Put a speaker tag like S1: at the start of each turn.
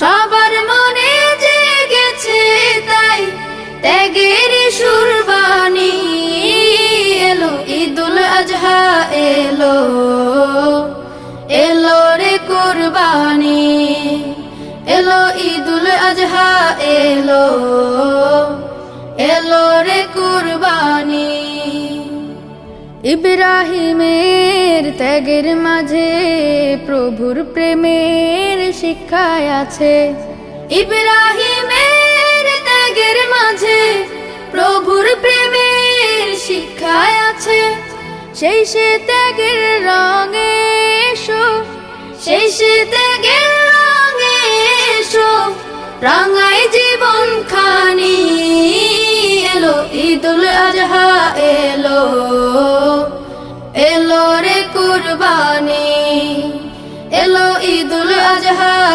S1: সবার মনে জেগেছে তাই ত্যাগের সুরবানি এলো, ঈদুল আজহা এলো এলো রে কুরবানি, এলো ঈদুল আজহা এলো এলো রে কুরবানি। ইব্রাহিমের ত্যাগের মাঝে প্রভুর প্রেমের শিক্ষায় আছে। ইব্রাহিমের ত্যাগের মাঝে প্রভুর প্রেমের শিক্ষায় আছে। সেই সে ত্যাগের রঙে এসো, সেই সে ত্যাগের রঙে এসো জীবন খানি এলো, ঈদুল আজহা এলো। কুরবানি। এলো ঈদুল আজহা